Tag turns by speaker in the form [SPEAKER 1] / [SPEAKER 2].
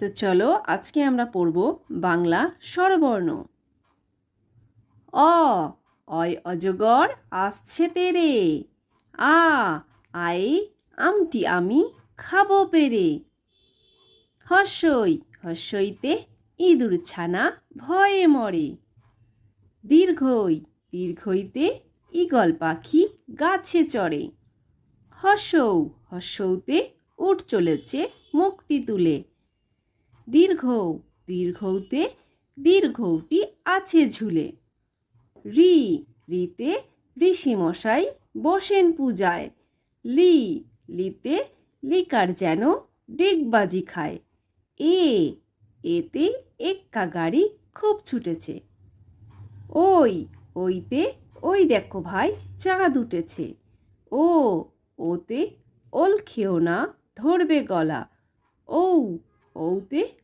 [SPEAKER 1] তো চলো আজকে আমরা পড়ব বাংলা স্বরবর্ণ। অ, অয় অজগর আসছে তেরে। আ আই আমটি আমি খাব পেরে। হস্যই, হস্যইতে ইঁদুর ছানা ভয়ে মরে। দীর্ঘই, দীর্ঘইতে ঈগল পাখি গাছে চড়ে। হর্ষৌ হর্ষৌতে উঠ চলেছে মুখটি তুলে। দীর্ঘ, দীর্ঘৌতে দীর্ঘৌটি আছে ঝুলে। রি, রিতে ঋষি মশাই বসেন পূজায়। লি, লিতে লিকার যেন ডেকবাজি খায়। এ, এতে এক্কা গাড়ি খুব ছুটেছে। ওই, ওইতে, ওই দেখো ভাই, চাঁদ উঠেছে। ও, ওতে ওল খেও না ধরবে গলা। ঔ, ঔতে